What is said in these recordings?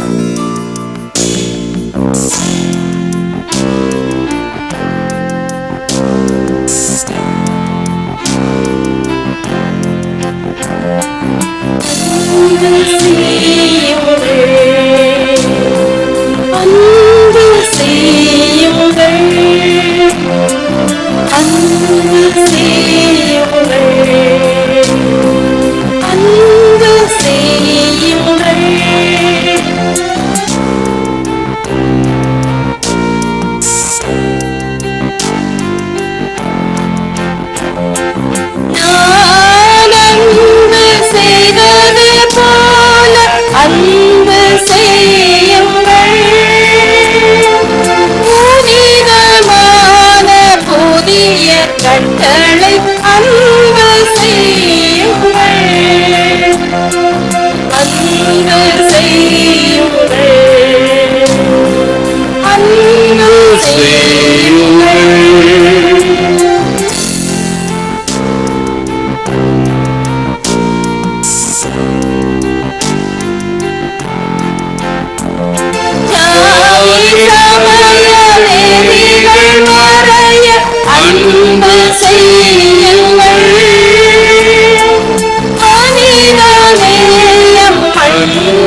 அன்பு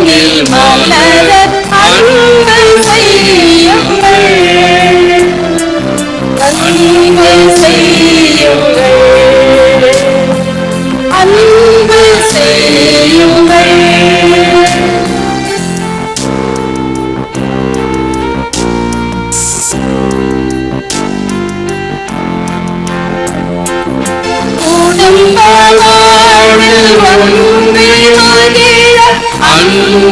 மண்ணில் மலர அன்பு செய்யுங்கள். அன்பு செய்யுங்கள். அன்பு செய்யுங்கள். அன்பு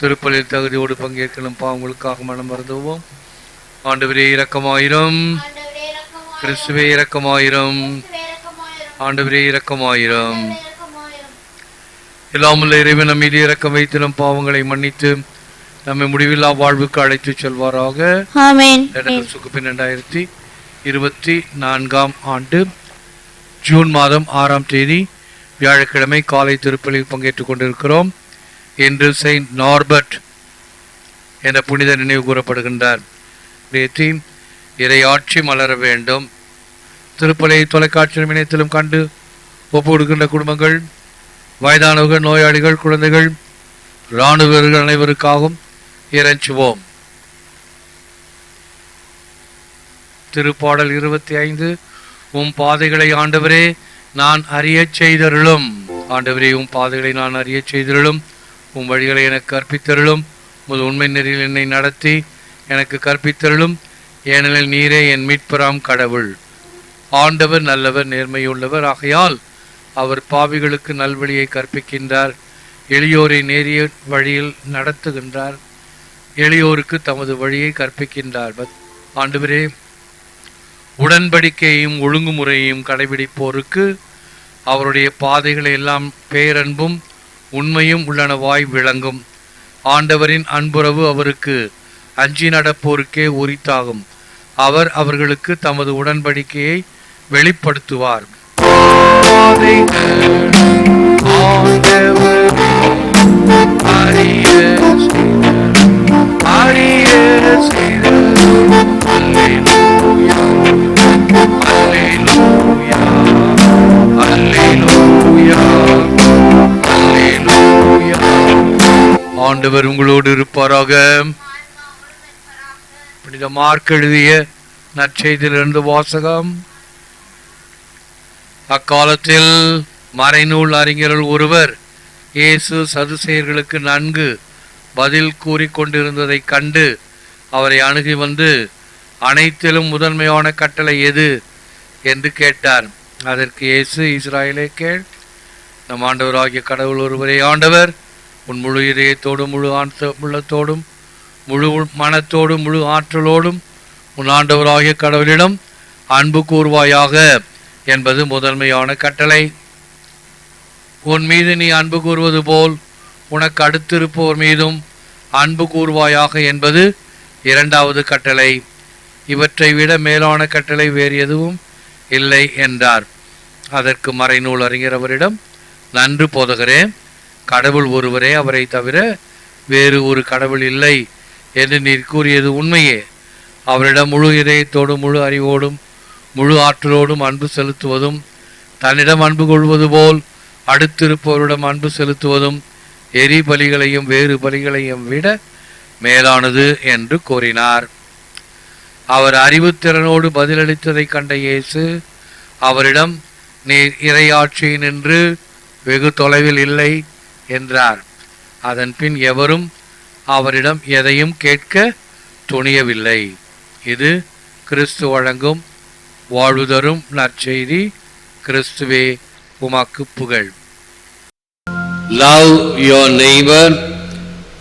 திருப்பலில் தகுதியோடு பங்கேற்கணும் பாவங்களுக்காக மனம் மறந்துவோம் ஆண்டவரே இரக்கமாயிரம். கிறிஸ்துவே இரக்கமாயிரம். ஆண்டவரே இரக்கமாயிரம். எல்லாமுள்ள இறைவன் நம் மீது இரக்கம் வைத்து நம் பாவங்களை மன்னித்து நம்மை முடிவில்லா வாழ்வுக்கு அழைத்துச் செல்வாராக. ஆமென். சுகுப்பின் ரெண்டாயிரத்தி இருபத்தி நான்காம் ஆண்டு ஜூன் மாதம் ஆறாம் தேதி வியாழக்கிழமை காலை திருப்பலியில் பங்கேற்றுக் கொண்டிருக்கிறோம். இன்று செயின்ட் நார்பர்ட் என்ற புனித நினைவு கூறப்படுகின்றார். நேற்றி இறையாட்சி மலர வேண்டும். திருப்பலை தொலைக்காட்சி இணையத்திலும் கண்டு ஒப்புக்கொடுக்கின்ற குடும்பங்கள் வயதானவர்கள் நோயாளிகள் குழந்தைகள் இராணுவ வீரர்கள் அனைவருக்காகவும் இறைஞ்சுவோம். திருப்பாடல் இருபத்தி ஐந்து உம் பாதைகளை ஆண்டவரே நான் அறியச் செய்தருளும். ஆண்டவரே உம் பாதைகளை நான் அறிய செய்தருளும். உம் வழிகளை எனக்கு கற்பித்தருளும். உமது உண்மை நெறியில் என்னை நடத்தி எனக்கு கற்பித்தருளும். ஏனெனில் நீரே என் மீட்பராம் கடவுள். ஆண்டவர் நல்லவர் நேர்மையுள்ளவர். ஆகையால் அவர் பாவிகளுக்கு நல்வழியை கற்பிக்கின்றார். எளியோரை நேரிய வழியில் நடத்துகின்றார். எளியோருக்கு தமது வழியை கற்பிக்கின்றார். பத்- ஆண்டவரே உடன்படிக்கையையும் ஒழுங்குமுறையையும் கடைபிடிப்போருக்கு அவருடைய பாதைகளை எல்லாம் பேரன்பும் உண்மையும் உள்ளனவாய் விளங்கும் ஆண்டவரின் அன்புறவு அவருக்கு அஞ்சி நடப்போருக்கே உரித்தாகும் அவர் அவர்களுக்கு தமது உடன்படிக்கையை வெளிப்படுத்துவார் ஆண்டவர் உங்களோடு இருப்பாராக. புனித மார்க் எழுதிய நற்செய்தியிலிருந்து வாசகம். அக்காலத்தில் மறைநூல் அறிஞர்கள் ஒருவர் இயேசு சதுசேயர்களுக்கு நன்கு பதில் கூறிக்கொண்டிருந்ததைக் கண்டு அவரை அணுகி வந்து அனைத்திலும் முதன்மையான கட்டளை எது? என்று கேட்டார். அதற்கு இயேசு இஸ்ராயலே கேள். நம் ஆண்டவராகிய கடவுள் ஒருவரே ஆண்டவர். உன் முழு இதயத்தோடும் முழு ஆண்ட உள்ளத்தோடும் முழு மனத்தோடும் முழு ஆற்றலோடும் உன் ஆண்டவராகிய கடவுளிடம் அன்பு கூர்வாயாக என்பது முதன்மையான கட்டளை. உன் மீது நீ அன்பு கூறுவது போல் உனக்கு அடுத்திருப்போர் மீதும் அன்பு கூர்வாயாக என்பது இரண்டாவது கட்டளை. இவற்றை விட மேலான கட்டளை வேறு எதுவும் இல்லை என்றார். அதற்கு மறைநூல் அறிஞர் அவரிடம் நன்று போதகரே கடவுள் ஒருவரே அவரை தவிர வேறு ஒரு கடவுள் இல்லை என்று நீர் கூறியது உண்மையே. அவரிடம் முழு இதயத்தோடும் முழு அறிவோடும் முழு ஆற்றலோடும் அன்பு செலுத்துவதும் தன்னிடம் அன்பு கொள்வது போல் அடுத்திருப்பவரிடம் அன்பு செலுத்துவதும் எரி பலிகளையும் வேறு பலிகளையும் விட மேலானது என்று கூறினார். அவர் அறிவுத்திறனோடு பதிலளித்ததைக் கண்ட இயேசு அவரிடம் நீர் இறையாட்சி நின்று வெகு தொலைவில் இல்லை என்றார். அதன் பின் எவரும் அவரிடம் எதையும் கேட்க துணியவில்லை. இது கிறிஸ்து வழங்கும் வாழ்வுதரும் நற்செய்தி. கிறிஸ்துவே உமாக்கு புகழ். Love your your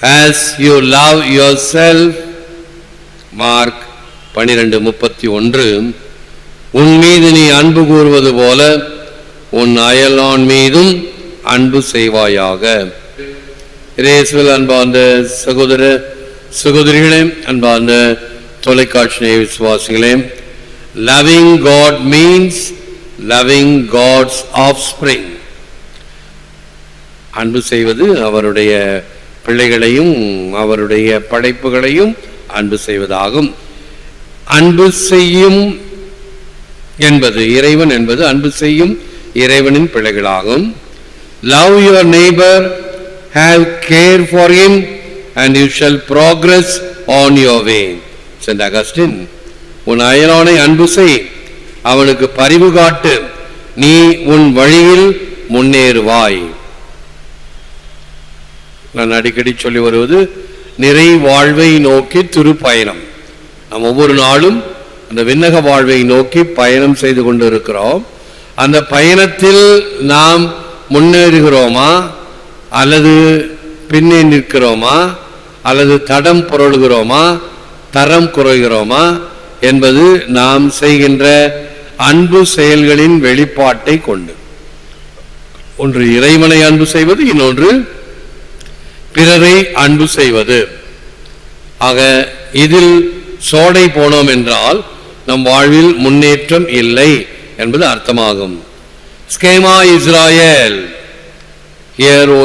as you love yourself Mark பனிரெண்டு முப்பத்தி ஒன்று. உன் மீது நீ அன்பு கூறுவது போல உன் அயலான் மீதும் அன்பு செய்வாயாக. இயேசுவில் அன்பார்ந்த சகோதர சகோதரிகளே அன்பார்ந்த தொலைக்காட்சி விசுவாசிகளே loving God means loving God's offspring அன்பு செய்வது அவருடைய பிள்ளைகளையும் அவருடைய படைப்புகளையும் அன்பு செய்வதாகும். அன்பு செய்யும் என்பது இறைவன் என்பது அன்பு செய்யும் இறைவனின் பிள்ளைகளாகும். Love your neighbour have care for him and you shall progress on your way Saint Augustine உன் அயலானை அன்பு செய். அவனுக்கு பரிவு காட்டு. நீ உன் வழியில் முன்னேறுவாய். நான் அடிக்கடி சொல்லி வருவது நிறை வாழ்வை நோக்கி திருப்பயணம். நாம் ஒவ்வொரு நாளும் அந்த விண்ணக வாழ்வை நோக்கி பயணம் செய்து கொண்டு இருக்கிறோம் அந்த பயணத்தில் நாம் முன்னேறுகிறோமா? அல்லது பின்னே நிற்கிறோமா? அல்லது தடம் புரளுகிறோமா? தரம் குறைகிறோமா? என்பது நாம் செய்கின்ற அன்பு செயல்களின் வெளிப்பாட்டை கொண்டு. ஒன்று இறைவனை அன்பு செய்வது இன்னொன்று பிறரை அன்பு செய்வது. ஆக இதில் சோடை போனோம் என்றால் நம் வாழ்வில் முன்னேற்றம் இல்லை என்பது அர்த்தமாகும். ஸ்கேமா இஸ்ராயேல் ஹியர் ஓ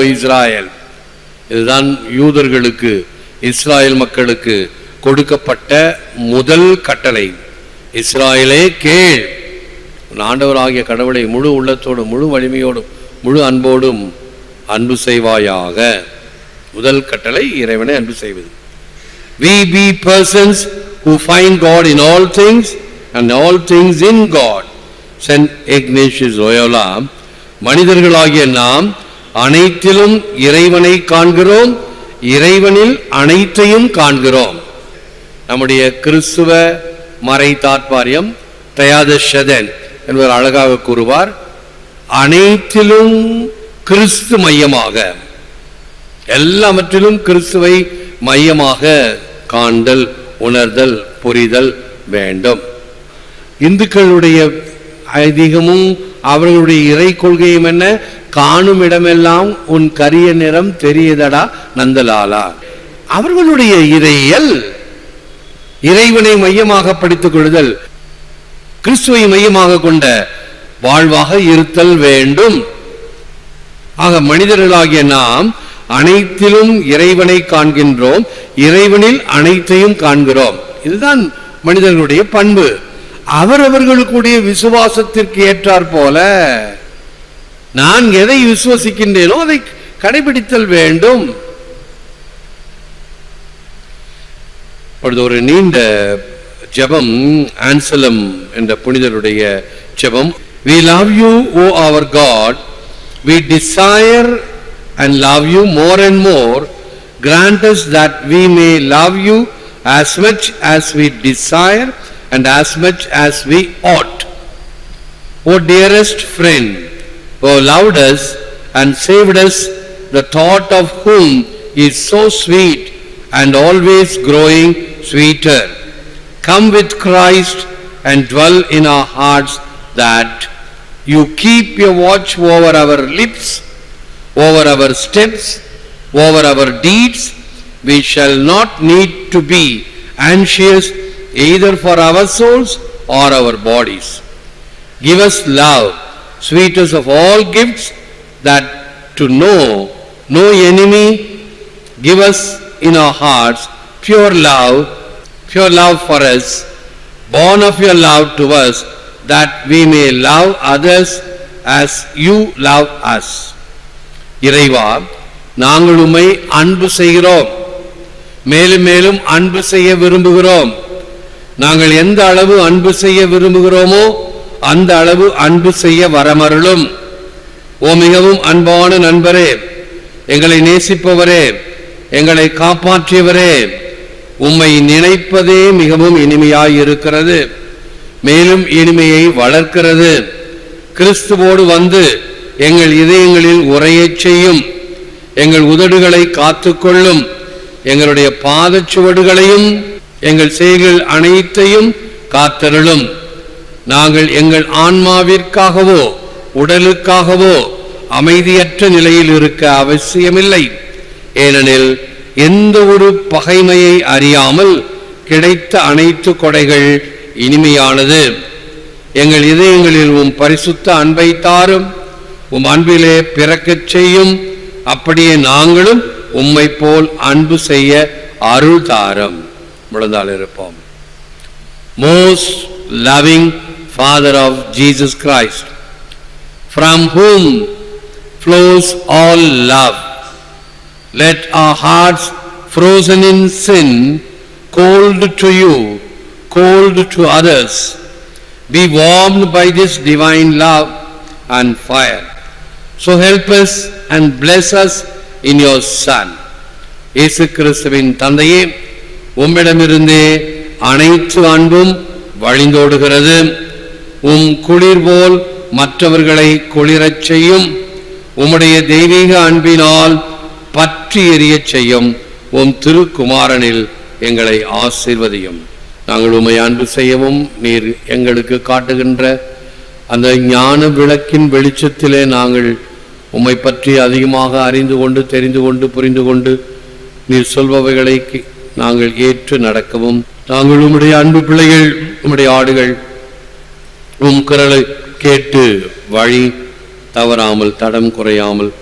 இதுதான் யூதர்களுக்கு இஸ்ராயல் மக்களுக்கு கொடுக்கப்பட்ட முதல் கட்டளை. இஸ்ராயலே கேள். ஆண்டவர் ஆகிய கடவுளை முழு உள்ளத்தோடும் முழு வலிமையோடும் முழு அன்போடும் அன்பு செய்வாயாக. முதல் கட்டளை இறைவனை அன்பு செய்வது. We be persons who find God in all things and all things in God Saint Ignatius Loyola மனிதர்களாகிய நாம் அனைத்திலும் இறைவனை காண்கிறோம் இறைவனில் அனைத்தையும் காண்கிறோம். நம்முடைய கிறிஸ்துவ மறை தாத்பாரியம் தயாத ஷதன் என்பவர் அழகாக கூறுவார் அனைத்திலும் கிறிஸ்து மையமாக எல்லாவற்றிலும் கிறிஸ்துவை மையமாக காண்டல் உணர்தல் புரிதல் வேண்டும். இந்துக்களுடைய ஐதீகமும் அவர்களுடைய இறை கொள்கையும் என்ன? காணும் இடமெல்லாம் உன் கரிய நிறம் தெரியதடா நந்தலாலா. அவர்களுடைய இறையல் இறைவனை மையமாக படித்துக் கொள்ளுதல் கிறிஸ்துவை மையமாக கொண்ட வாழ்வாக இருத்தல் வேண்டும். ஆக மனிதர்களாகிய நாம் அனைத்திலும் இறைவனை காண்கின்றோம் இறைவனில் அனைத்தையும் காண்கிறோம். இதுதான் மனிதர்களுடைய பண்பு. அவரவர்களுக்குடைய விசுவாசத்திற்கு ஏற்றாற் போல நான் எதை விசுவசிக்கின்றேனோ அதை கடைபிடித்தல் வேண்டும் இப்பொழுது ஒரு நீண்ட ஜபம் ஆன்சலம் என்ற புனிதருடைய ஜபம் we love you O our God we desire and love you more and more grant us that we may love you as much as we desire and as much as we ought. O dearest friend, who loved us and saved us, the thought of whom is so sweet and always growing sweeter. Come with Christ and dwell in our hearts that you keep your watch over our lips, over our steps, over our deeds. We shall not need to be anxious either for our souls or our bodies. Give us love, sweetest of all gifts, that to know no enemy, give us in our hearts pure love, pure love for us, born of your love to us, that we may love others as you love us. இறைவா நாங்கள் உம்மை அன்பு செய்கிறோம் மேலும் மேலும் அன்பு செய்ய விரும்புகிறோம் நாங்கள் எந்த அளவு அன்பு செய்ய விரும்புகிறோமோ அந்த அளவு அன்பு செய்ய வரமருளும். ஓ மிகவும் அன்பான நண்பரே எங்களை நேசிப்பவரே எங்களை காப்பாற்றியவரே உம்மை நினைப்பதே மிகவும் இனிமையாயிருக்கிறது. மேலும் இனிமையை வளர்க்கிறது. கிறிஸ்துவோடு வந்து எங்கள் இதயங்களில் உரையச் செய்யும் எங்கள் உதடுகளை காத்துக்கொள்ளும் எங்களுடைய பாதச்சுவடுகளையும் எங்கள் செயல்கள் அனைத்தையும் காத்தருளும். நாங்கள் எங்கள் ஆன்மாவிற்காகவோ உடலுக்காகவோ அமைதியற்ற நிலையில் இருக்க அவசியமில்லை. ஏனெனில் எந்த ஒரு பகைமையை அறியாமல் கிடைத்த அனைத்து கொடைகள் இனிமையானது. எங்கள் இதயங்களில் உம் பரிசுத்த அன்பை தாரும். உம் அன்பிலே பிறக்கச் செய்யும். அப்படியே நாங்களும் உம்மை போல் அன்பு செய்ய அருள் தாரும். முழந்தால் இருப்போம் most loving Father of Jesus Christ, from whom flows all love. Let our hearts frozen in sin, cold to you, cold to others, be warmed by this divine love and fire. So help us and bless us in your Son. இயேசு கிறிஸ்துவின் தந்தையே உம்மிடமிருந்தே அனைத்து அன்பும் வழிந்தோடுகிறது. உம் குளிர் போல் மற்றவர்களை குளிரச் செய்யும். உம்முடைய தெய்வீக அன்பினால் பற்றி எரியச் செய்யும். உம் திருக்குமாரனில் எங்களை ஆசிர்வதியும். நாங்கள் உம்மை அன்பு செய்யவும் நீர் எங்களுக்கு காட்டுகின்ற அந்த ஞான விளக்கின் வெளிச்சத்திலே நாங்கள் உம்மை பற்றி அதிகமாக அறிந்து கொண்டு தெரிந்து கொண்டு புரிந்து கொண்டு நீர் சொல்பவைகளை நாங்கள் ஏற்று நடக்கவும். நாங்கள் உம்முடைய அன்பு பிள்ளைகள் உம்முடைய ஆடுகள் உம் குரலை கேட்டு வழி தவறாமல் தடம் குறையாமல்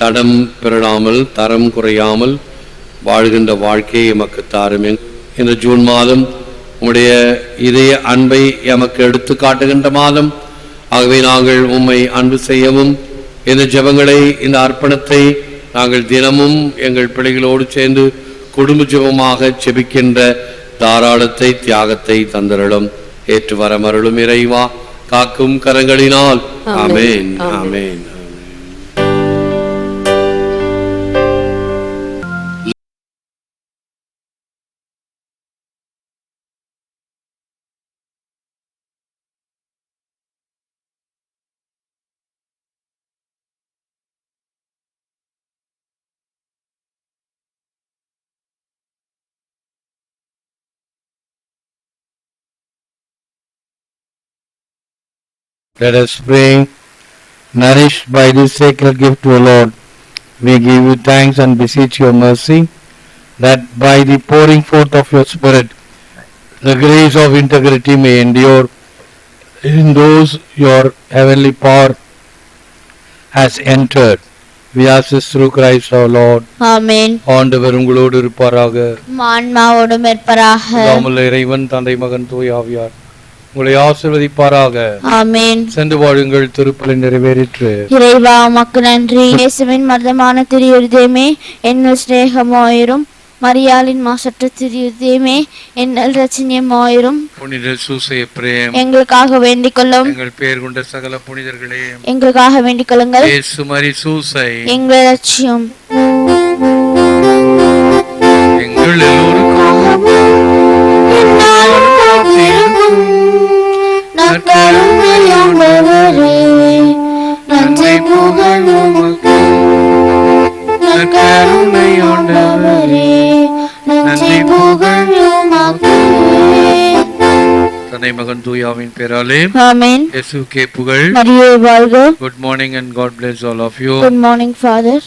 தடம் பிறழாமல் தரம் குறையாமல் வாழ்கின்ற வாழ்க்கையை எமக்கு தாரும். இந்த ஜூன் மாதம் உம்முடைய இதய அன்பை எமக்கு எடுத்து காட்டுகின்ற மாதம். ஆகவே நாங்கள் உம்மை அன்பு செய்யவும் இந்த ஜெபங்களை இந்த அர்ப்பணத்தை நாங்கள் தினமும் எங்கள் பிள்ளைகளோடு சேர்ந்து குடும்ப ஜெபமாக ஜெபிக்கின்ற தாராளத்தை தியாகத்தை தந்தருளும். ஏற்று வரமருளும் இறைவா. காக்கும் கரங்களினால். ஆமென். ஆமென். Let us pray. Nourished by this sacred gift, O Lord, we give you thanks and beseech your mercy, that by the pouring forth of your Spirit, the grace of integrity may endure in those your heavenly power has entered. We ask this through Christ our Lord. ஆமென் ஆண்டவர் உங்களோடு இருப்பாராக ஆன்மாவோடும் இருப்பராக இல்லாமல் இறைவன் தந்தை மகன் தூய் ஆவியார் உங்களை ஆசிர்வதிப்பாராக. ஆமென். சென்று வாழுங்கள் திருப்பலி நிறைவேறிற்று. இறைவா உமக்கு நன்றி. இயேசுவின் மர்தமான திரியுதயமே என்னுள் சிநேகமாயிரும். மரியாளின் மாசற்ற திரியுதயமே என்னல் ரச்சனியமாயிரும் புனித சூசைய பிரேம் எங்களுக்காக வேண்டிக் கொள்ளும். எங்கள் பேர் கொண்ட சகல புனிதர்களே. எங்களுக்காக வேண்டிக் கொள்ளுங்கள். இயேசு மரி சூசை. எங்கள் லட்சியம். எங்கள் எல்லோருக்காகவும் தூயாவின் பேராலே ஆமென் இயேசுக்கே புகழ் மரியே வாழ்க good morning and God bless all of you good morning father